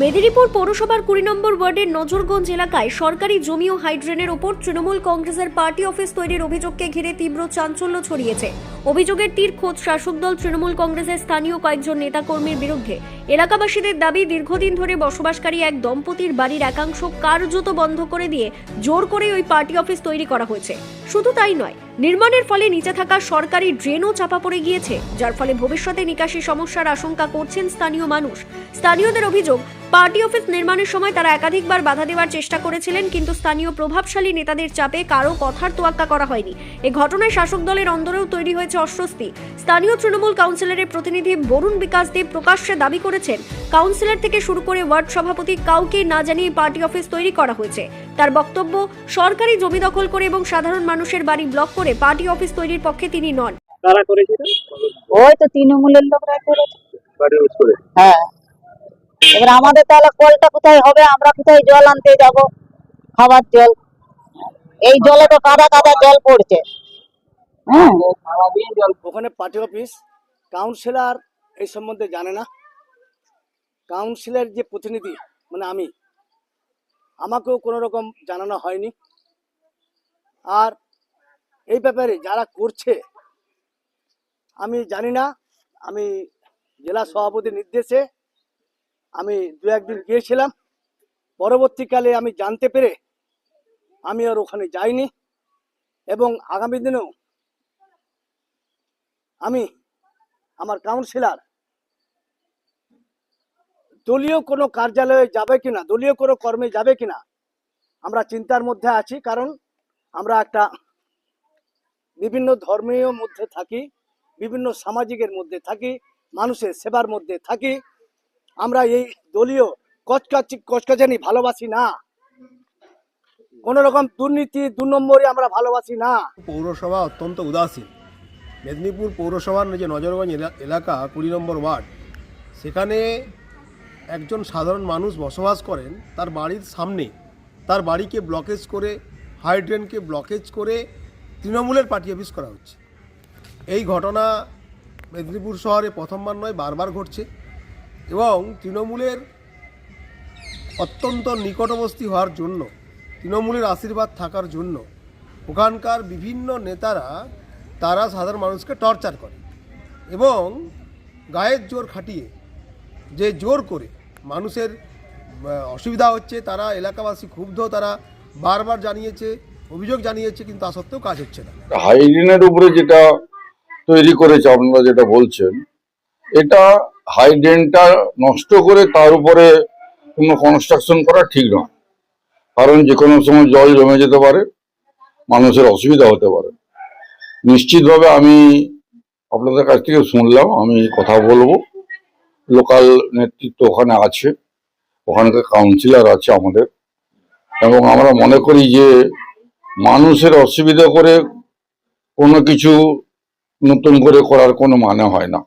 মেদিনীপুর পৌরসভার কুড়ি নম্বর ওয়ার্ডের নজরগঞ্জ এলাকায় সরকারি জমি ও হাইড্রেনের ওপর তৃণমূল কংগ্রেসের পার্টি অফিস তৈরির অভিযোগকে ঘিরে তীব্র চাঞ্চল্য ছড়িয়েছে। অভিযোগের তীর খোঁজ শাসক দল তৃণমূল কংগ্রেসের স্থানীয় কয়েকজন নেতাকর্মীর বিরুদ্ধে। এলাকাবাসীদের দাবি, দীর্ঘদিন ধরে বসবাসকারী এক দম্পতির বাড়ির একাংশ কার্যত বন্ধ করে দিয়ে জোর করে ওই পার্টি অফিস তৈরি করা হয়েছে। শুধু তাই নয়, নির্মাণের ফলে নিচে থাকা সরকারি ড্রেনও চাপা পড়ে গিয়েছে, যার ফলে ভবিষ্যতে নিকাশি সমস্যার আশঙ্কা করছেন স্থানীয় মানুষ। স্থানীয়দের অভিযোগ, পার্টি অফিস নির্মাণের সময় তারা একাধিকবার বাধা দেওয়ার চেষ্টা করেছিলেন, কিন্তু স্থানীয় প্রভাবশালী নেতাদের চাপে কারও কথার তোয়াক্কা করা হয়নি। এ ঘটনায় শাসক দলের অন্দরেও তৈরি হয়েছে অস্বস্তি। স্থানীয় তৃণমূল কাউন্সিলরের প্রতিনিধি বরুণ বিকাশ দেব প্রকাশ্যে দাবি করেছেন কাউন্সিলর থেকে শুরু করে ওয়ার্ড সভাপতি কাউকে না জানিয়ে পার্টি অফিস তৈরি করা হয়েছে। তার বক্তব্য সরকারি জমি দখল করে এবং সাধারণ মানুষের বাড়ি ব্লক করে পার্টি অফিস তৈরির পক্ষে তিনি নন। কারা করেছিল ওই তো তৃণমূলের লোকরা করেছে। হ্যাঁ। এবার আমাদের তাহলে কলটা কোথায় হবে? আমরা কোথায় জল আনতে যাব? খাবার জল। এই জলে তো কাদা কাদা জল পড়ছে। ওখানে পার্টি অফিস কাউন্সিলর এই সম্বন্ধে জানে না। কাউন্সিলর যে প্রতিনিধি মানে আমি, আমাকেও কোনো রকম জানানো হয়নি। আর এই ব্যাপারে যারা করছে, আমি জানি না, আমি জেলা সভাপতির নির্দেশে আমি দু একদিন গিয়েছিলাম। পরবর্তীকালে আমি জানতে পেরে আমি আর ওখানে যাইনি। এবং আগামী দিনেও আমি আমার কাউন্সিলার, দলীয় কোনো কার্যালয়ে যাবে কিনা, দলীয় কোনো কর্মে যাবে কিনা, আমরা চিন্তার মধ্যে আছি, কারণ আমরা একটা বিভিন্ন ধর্মীয় মধ্যে থাকি, বিভিন্ন সামাজিকের মধ্যে থাকি, মানুষের সেবার মধ্যে থাকি, আমরা এই দলীয় কচকাচি কচকাচানি ভালোবাসি না। কোনো রকম দুর্নীতি, দু নম্বরই আমরা ভালোবাসি না। পৌরসভা অত্যন্ত উদাসীন। মেদিনীপুর পৌরসভার যে নজরগঞ্জ এলাকা, কুড়ি নম্বর ওয়ার্ড, সেখানে একজন সাধারণ মানুষ বসবাস করেন। তার বাড়ির সামনে, তার বাড়িকে ব্লকেজ করে হাইড্রেনকে ব্লকেজ করে তৃণমূলের পার্টি অফিস করা হচ্ছে। এই ঘটনা মেদিনীপুর শহরে প্রথমবার নয়, বারবার ঘটছে এবং তৃণমূলের অত্যন্ত নিকটবর্তী হওয়ার জন্য, তৃণমূলের আশীর্বাদ থাকার জন্য ওখানকার বিভিন্ন নেতারা তারা সাধারণ মানুষকে টর্চার করে এবং গায়ের জোর খাটিয়ে যে জোর করে মানুষের অসুবিধা হচ্ছে, তারা এলাকাবাসী ক্ষুব্ধ, তারা বারবার জানিয়েছে, অভিযোগ জানিয়েছে, কিন্তু তা সত্ত্বেও কাজ হচ্ছে না। হাইড্রেনের উপরে যেটা তৈরি করেছে আপনারা যেটা বলছেন, এটা হাইড্রেনটা নষ্ট করে তার উপরে কোনো কনস্ট্রাকশন করা ঠিক নয়। কারণ যে কোনো সময় জল জমে যেতে পারে, মানুষের অসুবিধা হতে পারে। নিশ্চিতভাবে আমি আপনাদের কাছ থেকে শুনলাম, আমি কথা বলব। লোকাল নেতৃত্ব ওখানে আছে ওখানকার কাউন্সিলর আছে আমাদের। এবং আমরা মনে করি যে মানুষের অসুবিধা করে কোনো কিছু নতুন করে করার কোনো মানে হয় না।